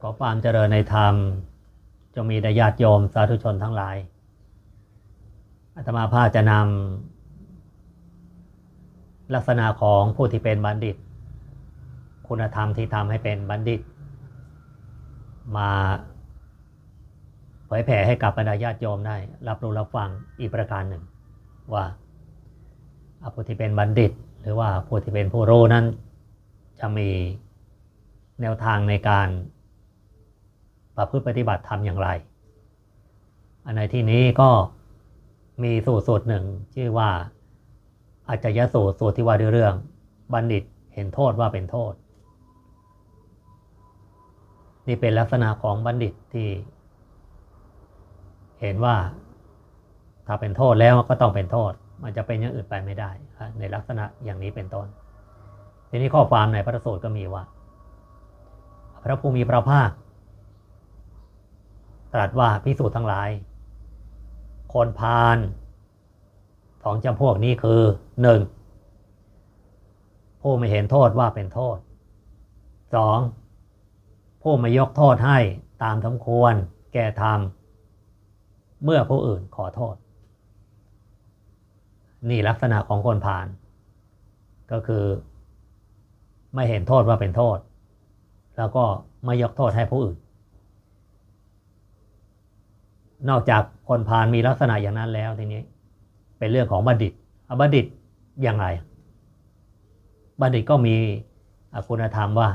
ขอความเจริญในธรรม จงมีแด่ญาติโยมสาธุชนทั้งหลายอาตมาภาจะนำลักษณะของผู้ที่เป็นบัณฑิต คุณธรรมที่ทำให้เป็นบัณฑิต มาเผยแผ่ให้กับบรรดาญาติโยมได้ รับรู้รับฟังอีกประการหนึ่ง ว่าผู้ที่เป็นบัณฑิต หรือว่าผู้ที่เป็นผู้รู้นั้นจะมีแนวทางในการ ประพฤติปฏิบัติธรรมอย่างไร อันในที่นี้ก็มีสูตรสูตรหนึ่ง ชื่อว่าอาจารยสูตรสูตรที่ว่าด้วยเรื่อง บัณฑิตเห็นโทษว่าเป็นโทษ นี่เป็นลักษณะของบัณฑิตที่เห็นว่าถ้าเป็นโทษแล้วก็ต้องเป็นโทษ มันจะเป็นอย่างอื่นไปไม่ได้ ในลักษณะอย่างนี้เป็นต้น ทีนี้ข้อความในพระสูตรก็มีว่า พระภูมิพระภาค รัสว่าพิสูจน์ทั้งหลาย คนพาลสองจำพวกนี้คือหนึ่งผู้ไม่เห็นโทษว่าเป็นโทษสองผู้ไม่ยกโทษให้ตามสมควรแก่ธรรมเมื่อผู้อื่นขอโทษ นี่ลักษณะของคนผ่าน ก็คือ ไม่เห็นโทษว่าเป็นโทษ แล้วก็ไม่ยกโทษให้ผู้อื่น นอกจากคนพาลมีลักษณะอย่างนั้นแล้วทีนี้ เป็นเรื่องของบัณฑิตบัณฑิตอย่างไรบัณฑิตก็มีคุณธรรมว่า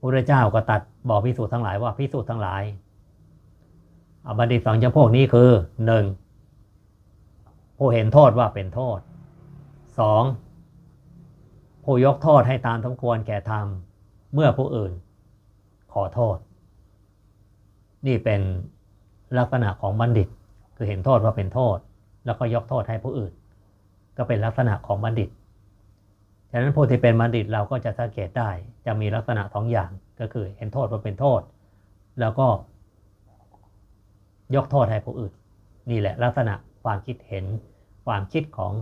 พระเจ้าก็ตัดบอกพิสูจน์ทั้งหลายว่าพิสูจน์ทั้งหลายบัณฑิตสองจำพวกนี้คือหนึ่งผู้เห็นโทษว่าเป็นโทษสองผู้ยกโทษให้ตามสมควรแก่ธรรมเมื่อผู้อื่น ขอโทษ นี่เป็นลักษณะของบัณฑิต คือเห็นโทษว่าเป็นโทษ แล้วก็ยกโทษให้ผู้อื่น ก็เป็นลักษณะของบัณฑิตฉะนั้นผู้ที่เป็นบัณฑิตเราก็จะสังเกตได้จะมีลักษณะสองอย่างก็คือเห็นโทษว่าเป็นโทษ แล้วก็ ยกโทษให้ผู้อื่น นี่แหละลักษณะความคิดเห็นความคิดของ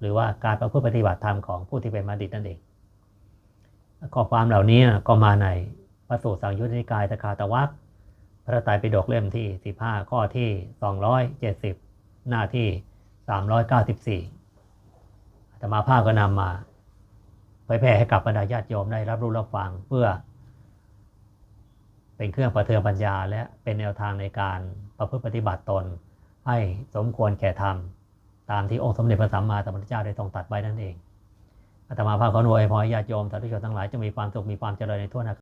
หรือว่าการประพฤติปฏิบัติธรรมของผู้ที่เป็นบัณฑิตนั่นเองข้อความเหล่านี้ก็มาในพระสูตรสังยุตติกายตะคาตวัค พระไตรปิฎกเล่มที่ 15 ข้อที่ 270 หน้าที่ 394อาตมาภาพก็นำมาเผยแผ่ให้กับบรรดาญาติโยมได้รับรู้รับฟังเพื่อ เป็นเครื่องประเทืองปัญญาและเป็นแนวทางในการประพฤติปฏิบัติตน ให้สมควรแก่ธรรมตามที่องค์สมเด็จพระสัมมาสัมพุทธเจ้าได้ทรงตรัสไว้นั่นเองอาตมาภาพขออวยพรญาติโยมสาธุชนทั้งหลายจะมีความสุขมีความเจริญในทั่วหน้า